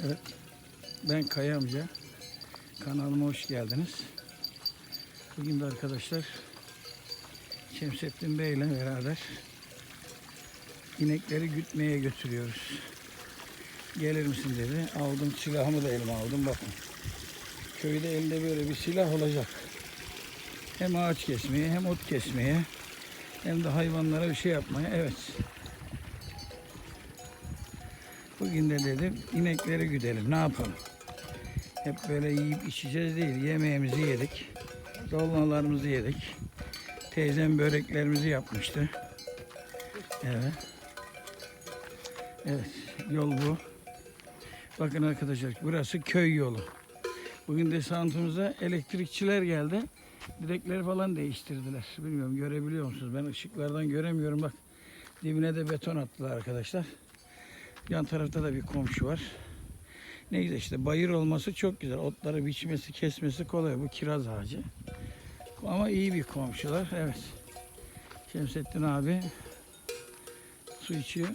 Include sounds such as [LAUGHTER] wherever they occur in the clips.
Evet. Ben Kaya amca. Kanalıma hoş geldiniz. Bugün de arkadaşlar Şemsettin Bey ile beraber inekleri gütmeye götürüyoruz. Gelir misin dedi. Aldım silahımı da elime aldım bakın. Köyde elde böyle bir silah olacak. Hem ağaç kesmeye hem ot kesmeye hem de hayvanlara bir şey yapmaya. Evet. Bugün de dedim inekleri güdelim. Ne yapalım? Hep böyle yiyip içeceğiz değil. Yemeğimizi yedik. Dolmalarımızı yedik. Teyzem böreklerimizi yapmıştı. Evet. Evet. Yol bu. Bakın arkadaşlar burası köy yolu. Bugün de santımıza elektrikçiler geldi. Direkleri falan değiştirdiler. Bilmiyorum görebiliyor musunuz? Ben ışıklardan göremiyorum. Bak dibine de beton attılar arkadaşlar. Yan tarafta da bir komşu var. Ne güzel işte bayır olması çok güzel. Otları biçmesi, kesmesi kolay. Bu kiraz ağacı. Ama iyi bir komşular. Evet. Şemsettin abi su içiyor.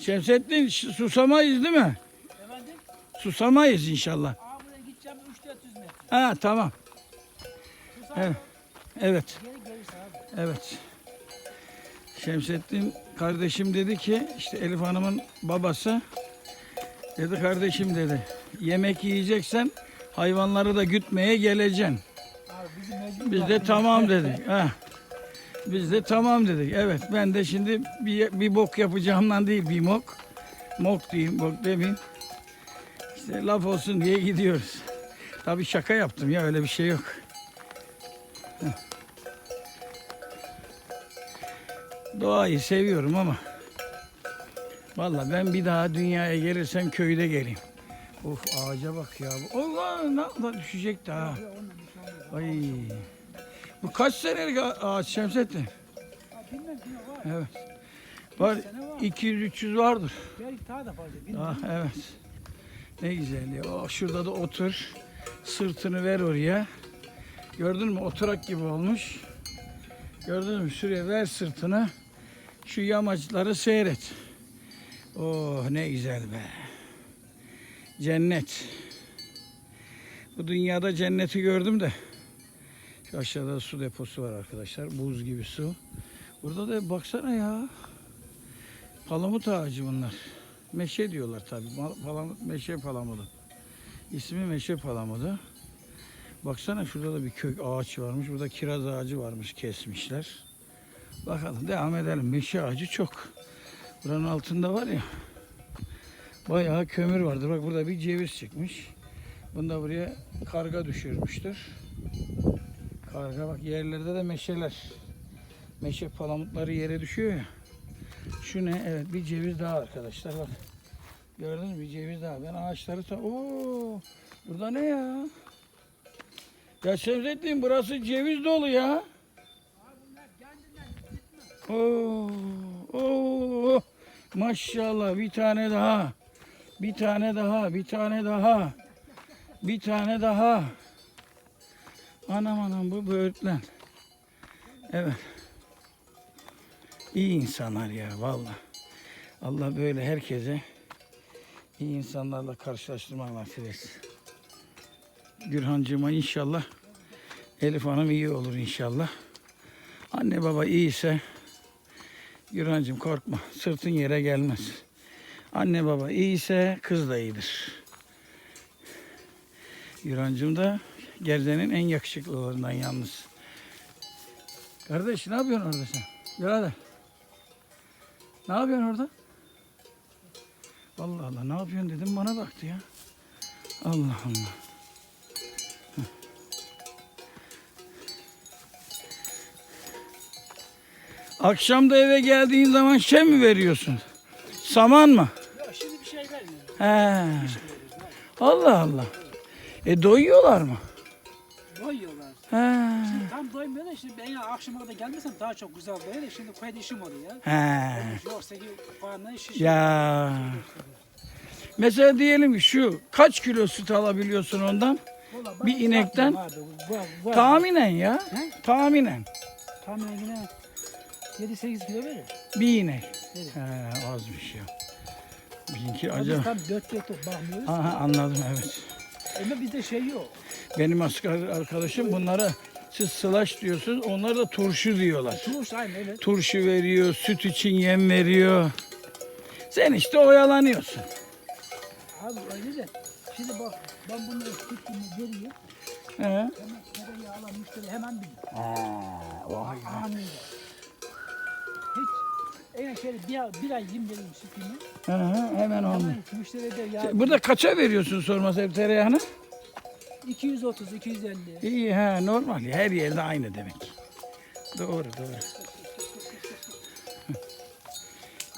Şemsettin susamayız değil mi? Efendim? Susamayız inşallah. Aa buraya gideceğim 3-400 metre. Ha tamam. Bu saat Evet. Evet. geri abi. Evet. Şemsettin kardeşim dedi ki işte Elif Hanım'ın babası dedi kardeşim dedi yemek yiyeceksen hayvanları da gütmeye geleceksin. Biz de tamam dedik. Ha. Biz de tamam dedik. Evet ben de şimdi bir, bir bok yapacağımdan değil bir mok. Mok diyeyim bok demeyeyim. İşte laf olsun diye gidiyoruz. Tabii şaka yaptım ya öyle bir şey yok. Heh. Doğayı seviyorum ama Vallahi ben bir daha dünyaya gelirsem köyde geleyim. Of ağaca bak ya. Allah ne da düşecek daha. Ay. Bu kaç senelik ağaç Şemsettin? Evet. Var sene var. 200-300 vardır. Daha. Ah evet. Ne güzel ya. Oh, şurada da otur. Sırtını ver oraya. Gördün mü? Oturak gibi olmuş. Gördün mü? Şuraya ver sırtını. Şu yamaçları seyret. Oh ne güzel be. Cennet. Bu dünyada cenneti gördüm de. Şu aşağıda su deposu var arkadaşlar. Buz gibi su. Burada da baksana ya. Palamut ağacı bunlar. Meşe diyorlar tabii. Mal- Palamut, meşe palamudu. İsmi meşe palamudu. Baksana şurada da bir kök ağaç varmış. Burada kiraz ağacı varmış kesmişler. Bakalım devam edelim. Meşe ağacı çok. Buranın altında var ya. Bayağı kömür vardır. Bak burada bir ceviz çıkmış. Bunu da buraya karga düşürmüştür. Karga bak yerlerde de meşeler. Meşe palamutları yere düşüyor ya. Şu ne? Evet bir ceviz daha arkadaşlar bak. Gördünüz mü bir ceviz daha. Ben ağaçları ta... Oo, burada ne ya? Ya Şemsettin burası ceviz dolu ya. Oo, oo, maşallah bir tane daha. Bir tane daha, bir tane daha. Bir tane daha. Anam anam bu böğürtlen. Evet. İyi insanlar ya valla. Allah böyle herkese iyi insanlarla karşılaştırmak nasip etsin. Gürhancığıma inşallah Elif Hanım iyi olur inşallah. Anne baba iyiyse Gürhancığım korkma. Sırtın yere gelmez. Anne baba iyiyse kız da iyidir. Gürhancığım da Gerze'nin en yakışıklılarından yalnız. Kardeş ne yapıyorsun orada sen? Birader. Ne yapıyorsun orada? Allah Allah ne yapıyorsun dedim bana baktı ya. Allah Allah. Akşam da eve geldiğin zaman şey mi veriyorsun? Saman mı? Ya şimdi bir şey vermiyor. He. Allah Allah. E doyuyorlar mı? Doyuyorlar. He. Şimdi tam doymuyor da şimdi ben ya akşama kadar gelmesem daha çok güzel doyar da şimdi koyda işim oluyor ya. He. Yoksa ki karnına şiş. Ya. Mesela diyelim ki şu kaç kilo süt alabiliyorsun ondan? Vallahi bir bana inekten vardı, var, var. Tahminen ya. He? Tahminen. Tahminen yine 7-8 kilo verir. Bir inek. Evet. He, azmış ya. Bizimki Acaba. acaba. Biz tam dört dörtlük bakmıyoruz. Aha anladım evet. Ama bizde şey yok. Benim asker arkadaşım bunlara siz slash diyorsunuz. Onlar da turşu diyorlar. Turş aynı evet. Turşu veriyor, süt için yem veriyor. Sen işte oyalanıyorsun. Abi öyle de. Şimdi bak ben bunları tuttuğumu görüyor. He. Hemen tereyağı alan müşteri hemen bilir. Aa, vay be. Anında. En şöyle bir, bir ay yiyeyim dedim sütünü. Hı hı, hemen. Hemen müşteri de ya Şey, Burada kaça veriyorsun sorması hep tereyağını? 230, 250. İyi ha normal. Her yerde aynı demek. Doğru doğru.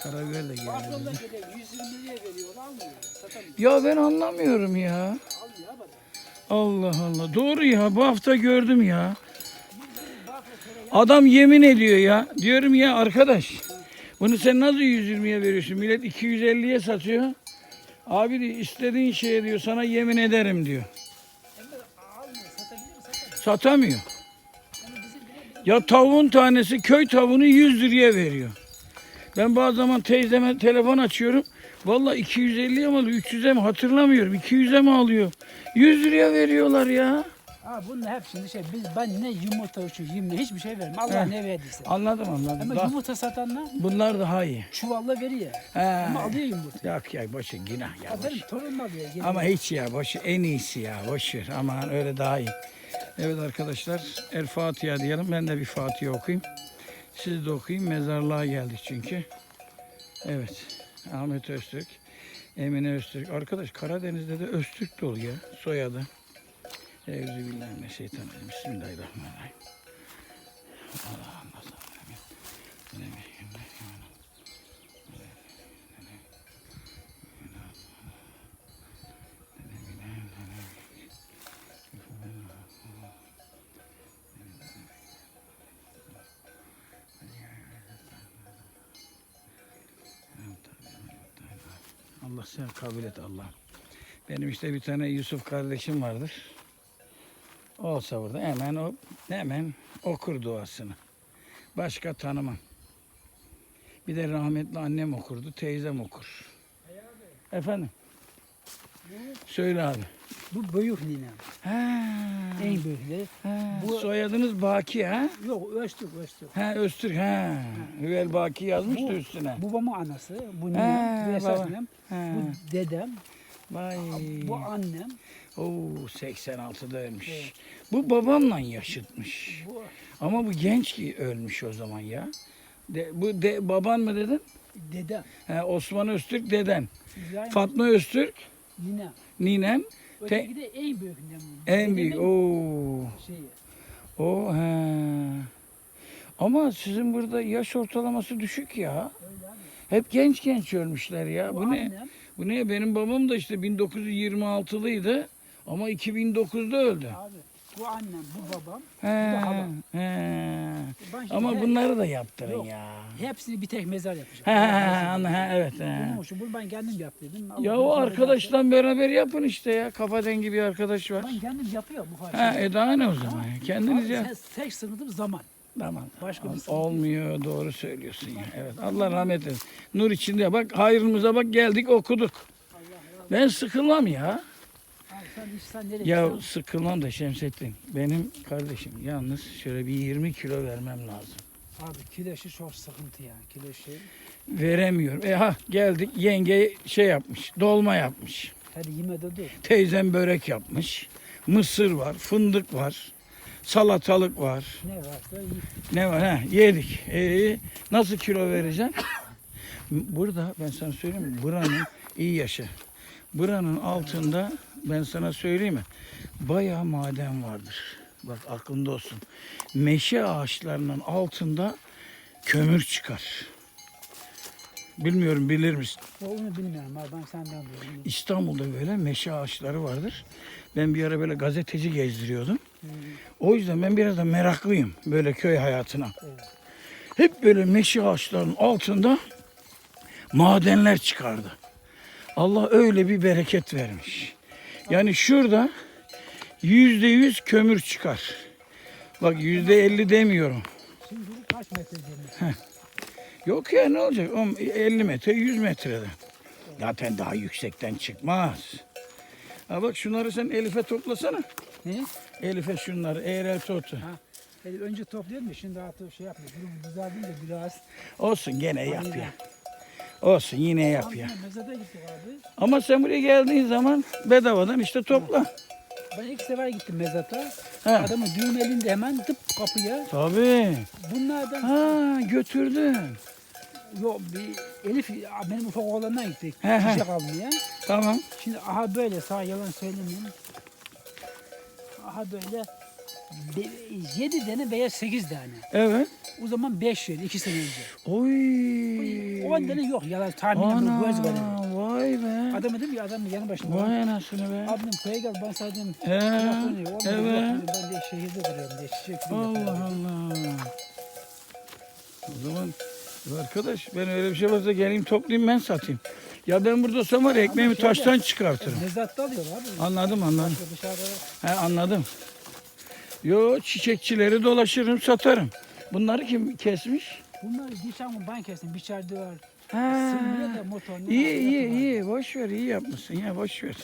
Karabiber de geldi. Patronlar gene 120 liraya veriyor, almıyor. Satamıyor. Ya ben anlamıyorum ya. Almıyor. Allah Allah. Doğru ya bu hafta gördüm ya. Adam yemin ediyor ya. Diyorum ya arkadaş. Bunu sen nasıl 120'ye veriyorsun? Millet 250'ye satıyor. Abi diyor, istediğin şeye diyor sana yemin ederim diyor. Satamıyor. Ya tavuğun tanesi köy tavuğunu 100 liraya veriyor. Ben bazı zaman teyzeme telefon açıyorum. Vallahi 250'ye mi alıyor, 300'e mi hatırlamıyorum. 200'e mi alıyor? 100 liraya veriyorlar ya. Ha bunun hepsini şey biz ben ne yumurta yiyeyim ne hiçbir şey vermem. Allah He. ne verdiyse. Anladım anladım. Ama Daha- yumurta satanlar bunlar daha iyi. çuvalla veriyor. He. Ama alıyor yumurta. Yok ya boşu günah ya. Aferin boş. torunum alıyor. geliyor. Ama hiç ya boş en iyisi ya boş ver. Aman öyle daha iyi. Evet arkadaşlar El Fatiha diyelim. Ben de bir Fatiha okuyayım. Siz de okuyun. Mezarlığa geldik çünkü. Evet. Ahmet Öztürk. Emine Öztürk. Arkadaş Karadeniz'de de Öztürk dolu ya. Soyadı. Euzubillahimineşşeytanirracim. Bismillahirrahmanirrahim. Allah'ım Allah'ım. Allah sen kabul et Allah. Benim işte bir tane Yusuf kardeşim vardır. Olsa burada hemen o hemen okur duasını. Başka tanımam. Bir de rahmetli annem okurdu, teyzem okur. Efendim? Söyle abi. Bu büyük ninem. Ha, En büyükleri. ha. Bu- Soyadınız Baki ha? Yok Öztürk Öztürk. Ha Öztürk ha. Hüvel Baki yazmış da Bu- üstüne. Babamın anası. Bu ninem. Bu esas ninem. Ha. Bu dedem. Vay. Bu annem. Oo 86'da ölmüş. Evet. Bu babamla yaşıtmış. Ama bu genç ki ölmüş o zaman ya. De, bu de, baban mı dedin? dedem. He, Osman Öztürk deden. İbrahim Fatma Öztürk ninem. ninen. Öteki de en büyük ninem. En büyük. Oo. Şeyi. O he. Ama sizin burada yaş ortalaması düşük ya. Hep genç genç ölmüşler ya. Bu, Bu ne? annem. Bu ne? Benim babam da işte 1926'lıydı ama 2009'da öldü. Abi bu annem, bu babam. He, hala. he. Ben şimdi Ama he- bunları da yaptırın Yok. ya. Hepsini bir tek mezar yapacağım. He, he, he, anla- he, evet. He. Bunun bunu ben kendim yaptırdım. Allah Ya o razı olsun. arkadaşla beraber yapın işte ya. Kafa dengi bir arkadaş var. Ben kendim yapıyorum bu Ha, parçayı. e daha ne o zaman ya? Kendiniz ya. sen- Tek sıkıntım zaman. Tamam. Başka bir sıkıntı Olmuyor doğru söylüyorsun ya. Evet Allah rahmet eylesin. Nur içinde bak hayrımıza bak geldik okuduk. Ben sıkılmam ya. Abi sen işten nereye Ya sıkılmam da Şemsettin. Benim kardeşim yalnız şöyle bir 20 kilo vermem lazım. Abi kiloşu çok sıkıntı yani. Kiloşu. Veremiyorum. E ha geldik yenge şey yapmış. Dolma yapmış. Hadi yeme de dur. Teyzem börek yapmış. Mısır var, fındık var. Salatalık var. Ne varsa iyi. Ne var ha? Yedik. Ee, nasıl kilo vereceğim? Burada ben sana söyleyeyim mi? Buranın iyi yaşa. Buranın altında ben sana söyleyeyim mi? Bayağı maden vardır. Bak aklında olsun. Meşe ağaçlarının altında kömür çıkar. Bilmiyorum bilir misin? Onu bilmiyorum abi ben senden duydum. İstanbul'da böyle meşe ağaçları vardır. Ben bir ara böyle gazeteci gezdiriyordum. Hmm, O yüzden ben biraz da meraklıyım böyle köy hayatına. Evet. Hep böyle meşe ağaçlarının altında madenler çıkardı. Allah öyle bir bereket vermiş. Yani şurada yüzde yüz kömür çıkar. Bak yüzde elli demiyorum. Şimdi bu kaç metre. Yok ya ne olacak? On- 50 metre 100 metrede. Zaten daha yüksekten çıkmaz. Ha bak şunları sen Elif'e toplasana. Ne? Elif'e şunları eğrel totu. Ha. Önce toplayalım da şimdi artık şey yapmıyor. Durum düzeldi de biraz. Olsun gene yap ya. Olsun yine yap ya. Yine Mezada gittik abi. Ama sen buraya geldiğin zaman bedavadan işte topla. Ben ilk sefer gittim mezata. Ha. Adamın düğün elinde hemen tıp kapıya. Tabii. Bunlardan Ha götürdün. yok bir Elif benim ufak oğlanına gittik. He, he. Çiçek almaya. Tamam. Şimdi aha böyle sağ yalan söylemeyeyim. Aha böyle be, 7 tane veya 8 tane. Evet. O zaman 5 yıl 2 sene önce. Oy. 10 tane yok yalan tahminen bir göz var. Vay be. Adam dedim ki adam yanı başında. Vay anasını be. Abim köye gel ben sana dedim. He, evet. dedim, Ben de şehirde duruyorum diye çiçek Allah. Allah. O zaman arkadaş ben öyle bir şey varsa geleyim toplayayım ben satayım. Ya ben burada olsam var ya ekmeğimi şeyde- taştan çıkartırım. Mezatta alıyor abi. Anladım anladım. He anladım. Yo çiçekçileri dolaşırım satarım. Bunları kim kesmiş? Bunlar ben kestim. Bir çardı var. Ha. Sığmıyor da motorunu. İyi iyi iyi boş ver iyi yapmışsın ya boş ver.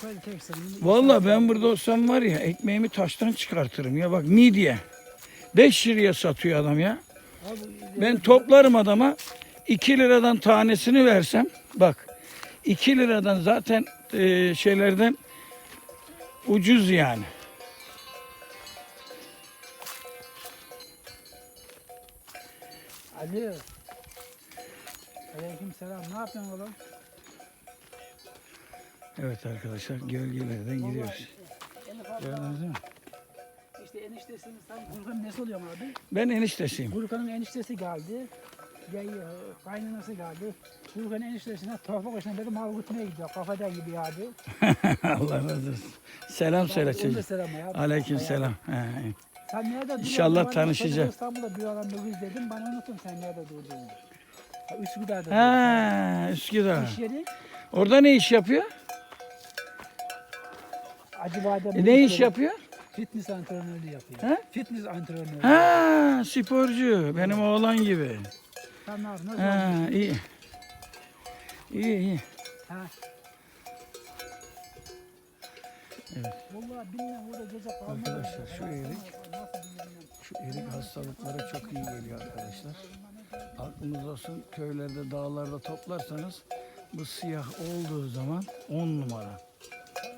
Şöyle tek. Vallahi ben burada olsam var ya ekmeğimi taştan çıkartırım ya bak midye. 5 liraya satıyor adam ya. Abi, Ben toplarım adama 2 liradan tanesini versem bak 2 liradan zaten e, şeylerden ucuz yani. Ali. Aleyküm selam. Ne yapıyorsun oğlum? Evet arkadaşlar gölgelerden gidiyoruz. Elif abi. Gördünüz mü? İşte eniştesinin sen Gurkan'ın nesi oluyor abi? Ben eniştesiyim. Gurkan'ın eniştesi geldi. Ya, ya, kaynanası geldi. Gurkan'ın eniştesine toprak başına böyle mal gutmaya gidiyor. Kafada gibi abi. [LAUGHS] Allah razı olsun. Selam söyle Onu da çocuk. selam ya. Aleyküm selam. He, he. Sen nerede duruyorsun? İnşallah tanışacağız. İstanbul'da bir adam dokuz dedim. Ben unuttum sen nerede durduğunu. Ha, Üsküdar'da. Ha, Üsküdar. İş yeri Orada ne iş yapıyor? Acıbadem. E, ne iş yapıyor? Fitness antrenörlüğü yapıyor. He? Fitness antrenörlüğü. Ha, sporcu. Benim oğlan gibi. Sen ne yapıyorsun? Ha, iyi. İyi iyi. Ha. Evet. Vallahi bilmem orada gece kalmıyor. Arkadaşlar, şu erik-. Şu erik hastalıklara çok iyi geliyor arkadaşlar. Aklınız olsun köylerde, dağlarda toplarsanız bu siyah olduğu zaman 10 numara.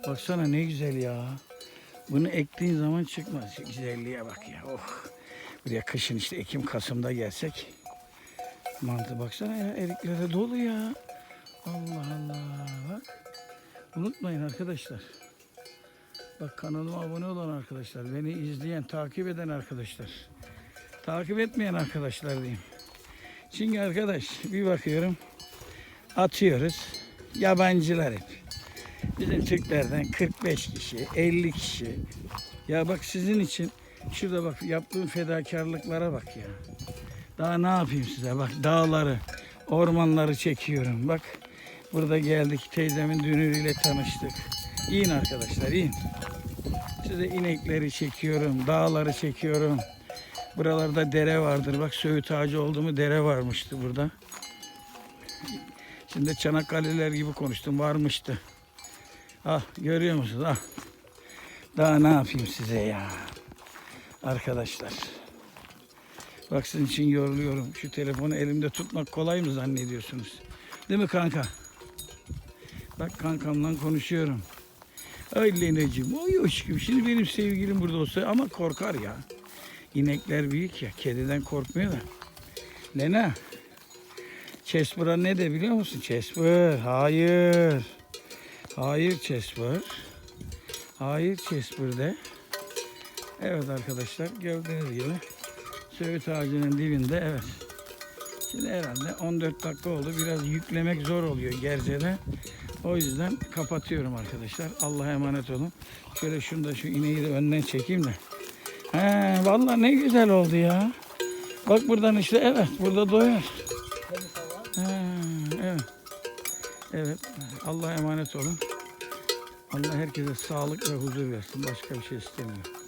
Baksana ne güzel ya. Bunu ektiğin zaman çıkmaz. Şu güzelliğe bak ya. Oh. Buraya kışın işte Ekim Kasım'da gelsek. Mantı baksana ya eriklere dolu ya. Allah Allah bak. Unutmayın arkadaşlar. Bak kanalıma abone olan arkadaşlar, beni izleyen, takip eden arkadaşlar. Takip etmeyen arkadaşlar diyeyim. Çünkü arkadaş bir bakıyorum atıyoruz. Yabancılar hep. Bizim Türklerden 45 kişi, 50 kişi. Ya bak sizin için şurada bak yaptığım fedakarlıklara bak ya. Daha ne yapayım size? Bak dağları, ormanları çekiyorum. Bak burada geldik teyzemin dünürüyle tanıştık. Yiyin arkadaşlar, yiyin. Size inekleri çekiyorum, dağları çekiyorum. Buralarda dere vardır. Bak Söğüt ağacı oldu mu dere varmıştı burada. Şimdi Çanakkale'ler gibi konuştum. Varmıştı. Ah görüyor musunuz? Ah. Daha ne yapayım size ya. Arkadaşlar. Bak sizin için yoruluyorum. Şu telefonu elimde tutmak kolay mı zannediyorsunuz? Değil mi kanka? Bak kankamla konuşuyorum. Ay Leneciğim, oy aşkım. Şimdi benim sevgilim burada olsa ama korkar ya. İnekler büyük ya, kediden korkmuyor da. Lena, Chesper'a ne de biliyor musun? Chesper, hayır. Hayır Chesper. Hayır Chesper de. Evet arkadaşlar, gördüğünüz gibi Söğüt ağacının dibinde, evet. Şimdi herhalde 14 dakika oldu. Biraz yüklemek zor oluyor Gerze'de. O yüzden kapatıyorum arkadaşlar. Allah'a emanet olun. Şöyle şunu da şu ineği de önden çekeyim de. He, vallahi ne güzel oldu ya. Bak buradan işte evet burada doyar. He, evet. Evet. Allah'a emanet olun. Allah herkese sağlık ve huzur versin. Başka bir şey istemiyorum.